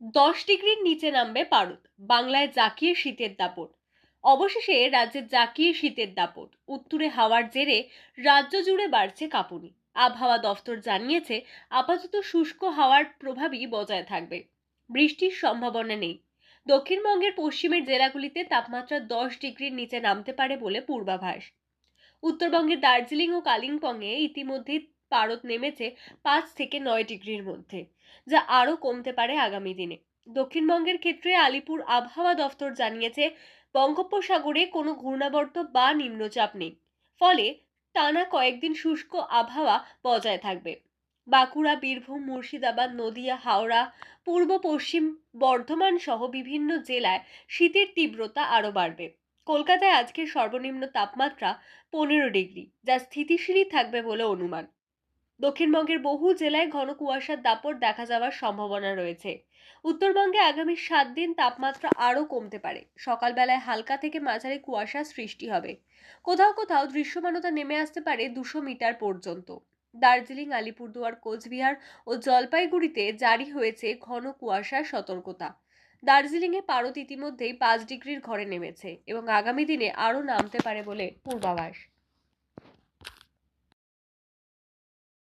দশ ডিগ্রির নিচে নামবে পারদ বাংলায় জাকিয়ে শীতের দাপট। অবশেষে রাজ্যে জাকিয়ে শীতের দাপট, উত্তুরে হাওয়ার জেরে রাজ্য জুড়ে বাড়ছে কাঁপুনি। আবহাওয়া দফতর জানিয়েছে, আপাতত শুষ্ক হাওয়ার প্রভাবই বজায় থাকবে। বৃষ্টির সম্ভাবনা নেই। দক্ষিণবঙ্গের পশ্চিমের জেলাগুলিতে তাপমাত্রা দশ ডিগ্রির নিচে নামতে পারে বলে পূর্বাভাস। উত্তরবঙ্গের দার্জিলিং ও কালিম্পংয়ে ইতিমধ্যেই পারদ নেমেছে পাঁচ থেকে নয় ডিগ্রির মধ্যে, যা আরও কমতে পারে আগামী দিনে। দক্ষিণবঙ্গের ক্ষেত্রে আলিপুর আবহাওয়া দফতর জানিয়েছে, বঙ্গোপসাগরে কোনো ঘূর্ণাবর্ত বা নিম্নচাপ নেই, ফলে টানা কয়েকদিন শুষ্ক আবহাওয়া বজায় থাকবে। বাঁকুড়া, বীরভূম, মুর্শিদাবাদ, নদিয়া, হাওড়া, পূর্ব, পশ্চিম বর্ধমান সহ বিভিন্ন জেলায় শীতের তীব্রতা আরও বাড়বে। কলকাতায় আজকের সর্বনিম্ন তাপমাত্রা পনেরো ডিগ্রি, যা স্থিতিশীলই থাকবে বলে অনুমান। দক্ষিণবঙ্গের বহু জেলায় ঘন কুয়াশার দাপট দেখা যাওয়ার সম্ভাবনা রয়েছে। উত্তরবঙ্গে আগামী সাত দিন তাপমাত্রা আরও কমতে পারে। সকালবেলায় হালকা থেকে মাঝারি কুয়াশা সৃষ্টি হবে। কোথাও কোথাও দৃশ্যমানতা নেমে আসতে পারে দুশো মিটার পর্যন্ত। দার্জিলিং, আলিপুরদুয়ার, কোচবিহার ও জলপাইগুড়িতে জারি হয়েছে ঘন কুয়াশার সতর্কতা। দার্জিলিংয়ে পারদ ইতিমধ্যেই পাঁচ ডিগ্রির ঘরে নেমেছে এবং আগামী দিনে আরও নামতে পারে বলে পূর্বাভাস।